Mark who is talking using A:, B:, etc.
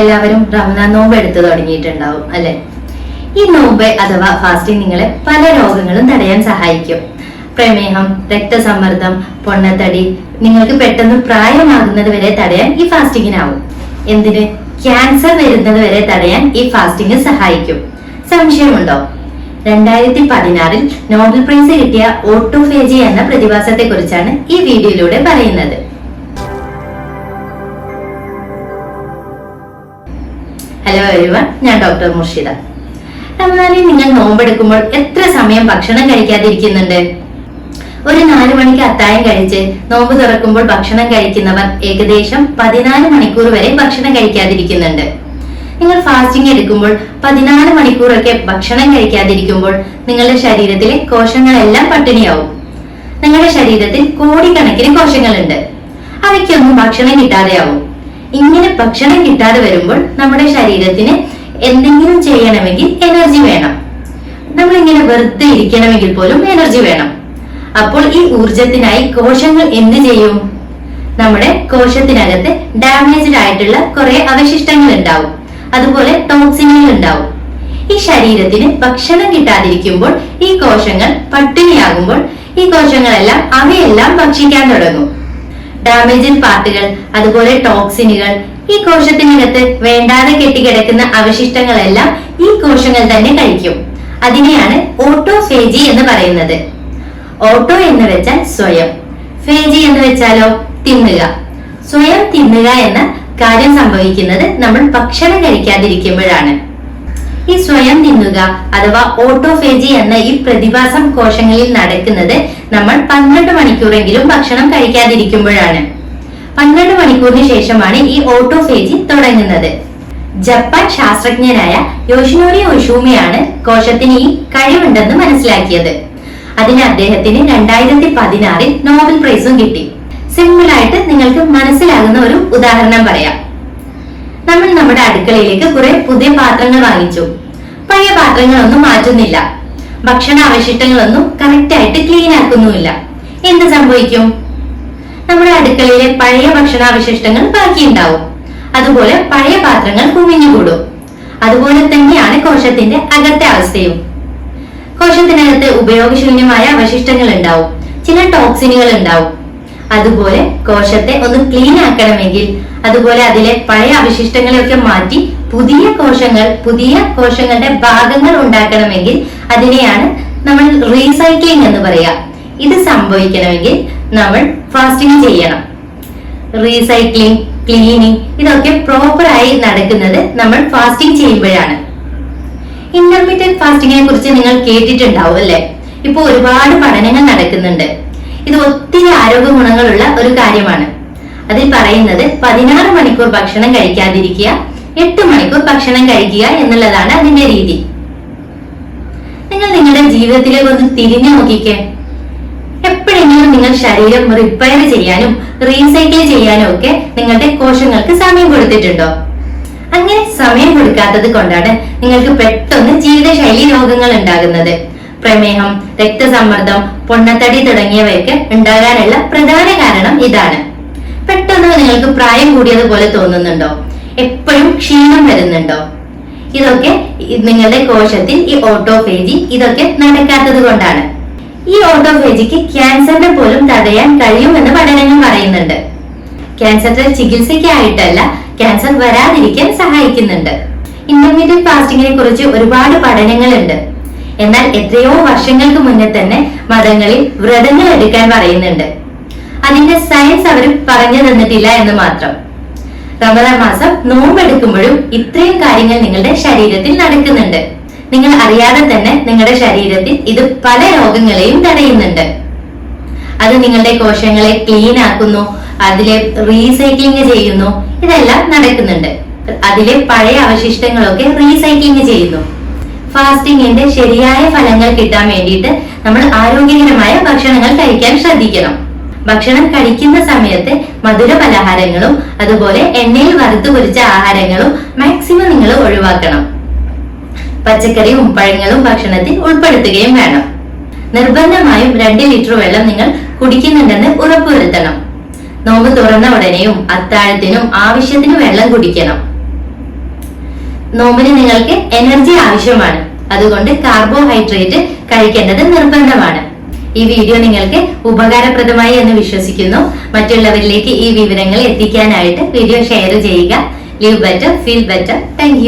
A: എല്ലാവരും റമദാൻ നോമ്പ് എടുത്തു തുടങ്ങിയിട്ടുണ്ടാവും അല്ലെ? ഈ നോമ്പ് അഥവാ ഫാസ്റ്റിംഗ് നിങ്ങളെ പല രോഗങ്ങളും തടയാൻ സഹായിക്കും. പ്രമേഹം രക്തസമ്മർദ്ദം പൊണ്ണത്തടി നിങ്ങൾക്ക് പെട്ടെന്ന് പ്രായമാകുന്നത് വരെ തടയാൻ ഈ ഫാസ്റ്റിങ്ങിനാവും എന്തിന്? ക്യാൻസർ വരുന്നത് വരെ തടയാൻ ഈ ഫാസ്റ്റിംഗ് സഹായിക്കും. സംശയമുണ്ടോ? രണ്ടായിരത്തി പതിനാറിൽ നോബൽ പ്രൈസ് കിട്ടിയ ഓട്ടോഫേജി എന്ന പ്രതിഭാസത്തെ കുറിച്ചാണ് ഈ വീഡിയോയിലൂടെ പറയുന്നത്. ഹലോ എഴുവൺ ഞാൻ ഡോക്ടർ മുർഷിദ. റമദാനിൽ നിങ്ങൾ നോമ്പെടുക്കുമ്പോൾ എത്ര സമയം ഭക്ഷണം കഴിക്കാതിരിക്കുന്നുണ്ട്? ഒരു നാല് മണിക്ക് അത്തായം കഴിച്ച് നോമ്പ് തുറക്കുമ്പോൾ ഭക്ഷണം കഴിക്കുന്നവർ ഏകദേശം പതിനാല് മണിക്കൂർ വരെ ഭക്ഷണം കഴിക്കാതിരിക്കുന്നുണ്ട്. നിങ്ങൾ ഫാസ്റ്റിംഗ് എടുക്കുമ്പോൾ പതിനാല് മണിക്കൂറൊക്കെ ഭക്ഷണം കഴിക്കാതിരിക്കുമ്പോൾ നിങ്ങളുടെ ശരീരത്തിലെ കോശങ്ങളെല്ലാം പട്ടിണിയാവും. നിങ്ങളുടെ ശരീരത്തിൽ കോടിക്കണക്കിന് കോശങ്ങളുണ്ട്. അവയ്ക്കൊന്നും ഭക്ഷണം കിട്ടാതെയാവും. ഇങ്ങനെ ഭക്ഷണം കിട്ടാതെ വരുമ്പോൾ നമ്മുടെ ശരീരത്തിന് എന്തെങ്കിലും ചെയ്യണമെങ്കിൽ എനർജി വേണം. നമ്മൾ ഇങ്ങനെ വെറുതെ ഇരിക്കണമെങ്കിൽ പോലും എനർജി വേണം. അപ്പോൾ ഈ ഊർജത്തിനായി കോശങ്ങൾ എന്ത് ചെയ്യും? നമ്മുടെ കോശത്തിനകത്ത് ഡാമേജ്ഡ് ആയിട്ടുള്ള കുറെ അവശിഷ്ടങ്ങൾ ഉണ്ടാവും. അതുപോലെ ടോക്സിനുകൾ ഉണ്ടാവും. ഈ ശരീരത്തിന് ഭക്ഷണം കിട്ടാതിരിക്കുമ്പോൾ ഈ കോശങ്ങൾ പട്ടിണിയാകുമ്പോൾ ഈ കോശങ്ങളെല്ലാം അവയെല്ലാം ഭക്ഷിക്കാൻ തുടങ്ങും. ഡാമേജിൻ പാർട്ടുകൾ അതുപോലെ ടോക്സിനുകൾ. ഈ കോശത്തിനകത്ത് വേണ്ടാതെ കെട്ടിക്കിടക്കുന്ന അവശിഷ്ടങ്ങളെല്ലാം ഈ കോശങ്ങൾ തന്നെ കഴിക്കും. അതിനെയാണ് ഓട്ടോഫേജി എന്ന് പറയുന്നത്. ഓട്ടോ എന്ന് വെച്ചാൽ സ്വയം. ഫേജി എന്ന് വെച്ചാലോ? തിന്നുക. സ്വയം തിന്നുക എന്ന കാര്യം സംഭവിക്കുന്നത് നമ്മൾ ഭക്ഷണം കഴിക്കാതിരിക്കുമ്പോഴാണ്. ഈ സ്വയം തിന്നുക അഥവാ ഓട്ടോഫേജി എന്ന ഈ പ്രതിഭാസം കോശങ്ങളിൽ നടക്കുന്നത് നമ്മൾ പന്ത്രണ്ട് മണിക്കൂറെങ്കിലും ഭക്ഷണം കഴിക്കാതിരിക്കുമ്പോഴാണ്. പന്ത്രണ്ട് മണിക്കൂറിന് ശേഷമാണ് ഈ ഓട്ടോഫേജി തുടങ്ങുന്നത്. ജപ്പാൻ ശാസ്ത്രജ്ഞനായ യോഷിനോരി ഒഷൂമയാണ് കോശത്തിന് ഈ കഴിവുണ്ടെന്ന് മനസ്സിലാക്കിയത്. അതിന് അദ്ദേഹത്തിന് രണ്ടായിരത്തി പതിനാറിൽ നോബൽ പ്രൈസും കിട്ടി. സിമ്പിൾ ആയിട്ട് നിങ്ങൾക്ക് മനസ്സിലാകുന്ന ഒരു ഉദാഹരണം പറയാം. നമ്മൾ നമ്മുടെ അടുക്കളയിലേക്ക് കുറെ പുതിയ പാത്രങ്ങൾ വാങ്ങിച്ചു. പഴയ പാത്രങ്ങളൊന്നും മാറ്റുന്നില്ല. ഭക്ഷണ അവശിഷ്ടങ്ങളൊന്നും കറക്റ്റ് ആയിട്ട് ക്ലീൻ ആക്കുന്നുമില്ല. എന്ത് സംഭവിക്കും? നമ്മുടെ അടുക്കളയിലെ പഴയ ഭക്ഷണാവശിഷ്ടങ്ങൾ ബാക്കിയുണ്ടാവും. അതുപോലെ പഴയ പാത്രങ്ങൾ കുമിഞ്ഞുകൂടും. അതുപോലെ തന്നെയാണ് കോശത്തിന്റെ അകത്തെ അവസ്ഥയും. കോശത്തിനകത്ത് ഉപയോഗശൂന്യമായ അവശിഷ്ടങ്ങൾ ഉണ്ടാവും ചില ടോക്സിനുകൾ ഉണ്ടാവും. അതുപോലെ കോശത്തെ ഒന്ന് ക്ലീൻ ആക്കണമെങ്കിൽ അതുപോലെ അതിലെ പഴയ അവശിഷ്ടങ്ങളെയൊക്കെ മാറ്റി പുതിയ കോശങ്ങൾ പുതിയ കോശങ്ങളുടെ ഭാഗങ്ങൾ ഉണ്ടാക്കണമെങ്കിൽ അതിനെയാണ് നമ്മൾ റീസൈക്ലിംഗ് എന്ന് പറയാ. ഇത് സംഭവിക്കണമെങ്കിൽ നമ്മൾ ഫാസ്റ്റിംഗ് ചെയ്യണം. റീസൈക്ലിംഗ് ക്ലീനിങ് ഇതൊക്കെ പ്രോപ്പറായി നടക്കുന്നത് നമ്മൾ ഫാസ്റ്റിംഗ് ചെയ്യുമ്പോഴാണ്. ഇന്റർമീഡിയറ്റ് ഫാസ്റ്റിങ്ങിനെ കുറിച്ച് നിങ്ങൾ കേട്ടിട്ടുണ്ടാവും അല്ലെ? ഇപ്പൊ ഒരുപാട് പഠനങ്ങൾ നടക്കുന്നുണ്ട്. ഇത് ഒത്തിരി ആരോഗ്യ ഗുണങ്ങളുള്ള ഒരു കാര്യമാണ്. അതിൽ പറയുന്നത് പതിനാറ് മണിക്കൂർ ഭക്ഷണം കഴിക്കാതിരിക്കുക എട്ട് മണിക്കൂർ ഭക്ഷണം കഴിക്കുക എന്നുള്ളതാണ് അതിന്റെ രീതി. നിങ്ങൾ നിങ്ങളുടെ ജീവിതത്തിലേക്ക് ഒന്ന് തിരിഞ്ഞു നോക്കിക്കേ. എപ്പോഴെങ്കിലും നിങ്ങൾ ശരീരം റിപ്പയർ ചെയ്യാനും റീസൈക്കിൾ ചെയ്യാനും ഒക്കെ നിങ്ങളുടെ കോശങ്ങൾക്ക് സമയം കൊടുത്തിട്ടുണ്ടോ? അങ്ങനെ സമയം കൊടുക്കാത്തത് കൊണ്ടാണ് നിങ്ങൾക്ക് പെട്ടെന്ന് ജീവിതശൈലി രോഗങ്ങൾ ഉണ്ടാകുന്നത്. പ്രമേഹം രക്തസമ്മർദ്ദം പൊണ്ണത്തടി തുടങ്ങിയവയൊക്കെ ഉണ്ടാകാനുള്ള പ്രധാന കാരണം ഇതാണ്. പെട്ടെന്ന് നിങ്ങൾക്ക് പ്രായം കൂടിയതുപോലെ തോന്നുന്നുണ്ടോ? എപ്പോഴും ക്ഷീണം വരുന്നുണ്ടോ? ഇതൊക്കെ നിങ്ങളുടെ കോശത്തിൽ ഈ ഓട്ടോഫേജി ഇതൊക്കെ നടക്കാത്തത് കൊണ്ടാണ്. ഈ ഓട്ടോഫേജിക്ക് ക്യാൻസറിനെ പോലും തടയാൻ കഴിയുമെന്ന് പഠനങ്ങൾ പറയുന്നുണ്ട്. ക്യാൻസറിന്റെ ചികിത്സയ്ക്കായിട്ടല്ല ക്യാൻസർ വരാതിരിക്കാൻ സഹായിക്കുന്നുണ്ട്. ഇന്റർമീഡിയറ്റ് ഫാസ്റ്റിങ്ങിനെ കുറിച്ച് ഒരുപാട് പഠനങ്ങളുണ്ട്. എന്നാൽ എത്രയോ വർഷങ്ങൾക്ക് മുന്നേ തന്നെ മതങ്ങളിൽ വ്രതങ്ങൾ എടുക്കാൻ പറയുന്നുണ്ട്. അതിന്റെ സയൻസ് അവർ പറഞ്ഞു തന്നിട്ടില്ല എന്ന് മാത്രം. റമദാൻ മാസം നോമ്പെടുക്കുമ്പോഴും ഇത്രയും കാര്യങ്ങൾ നിങ്ങളുടെ ശരീരത്തിൽ നടക്കുന്നുണ്ട്. നിങ്ങൾ അറിയാതെ തന്നെ നിങ്ങളുടെ ശരീരത്തിൽ ഇത് പല രോഗങ്ങളെയും തടയുന്നുണ്ട്. അത് നിങ്ങളുടെ കോശങ്ങളെ ക്ലീൻ ആക്കുന്നു അതിലെ റീസൈക്ലിംഗ് ചെയ്യുന്നു ഇതെല്ലാം നടക്കുന്നുണ്ട്. അതിലെ പഴയ അവശിഷ്ടങ്ങളൊക്കെ റീസൈക്ലിംഗ് ചെയ്യുന്നു. ഫാസ്റ്റിംഗിന്റെ ശരിയായ ഫലങ്ങൾ കിട്ടാൻ വേണ്ടിയിട്ട് നമ്മൾ ആരോഗ്യകരമായ ഭക്ഷണങ്ങൾ കഴിക്കാൻ ശ്രദ്ധിക്കണം. ഭക്ഷണം കഴിക്കുന്ന സമയത്ത് മധുര പലഹാരങ്ങളും അതുപോലെ എണ്ണയിൽ വറുത്തു പൊരിച്ച ആഹാരങ്ങളും മാക്സിമം നിങ്ങൾ ഒഴിവാക്കണം. പച്ചക്കറിയും പഴങ്ങളും ഭക്ഷണത്തിൽ ഉൾപ്പെടുത്തുകയും വേണം. നിർബന്ധമായും രണ്ട് ലിറ്റർ വെള്ളം നിങ്ങൾ കുടിക്കുന്നുണ്ടെന്ന് ഉറപ്പുവരുത്തണം. നോമ്പ് തുറന്ന ഉടനെയും അത്താഴത്തിനും ആവശ്യത്തിന് വെള്ളം കുടിക്കണം. നോമ്പിന് നിങ്ങൾക്ക് എനർജി ആവശ്യമാണ്. അതുകൊണ്ട് കാർബോഹൈഡ്രേറ്റ് കഴിക്കേണ്ടത് നിർബന്ധമാണ്. ഈ വീഡിയോ നിങ്ങൾക്ക് ഉപകാരപ്രദമായി എന്ന് വിശ്വസിക്കുന്നു. മറ്റുള്ളവരിലേക്ക് ഈ വിവരങ്ങൾ എത്തിക്കാനായിട്ട് വീഡിയോ ഷെയർ ചെയ്യുക. Live better feel better thank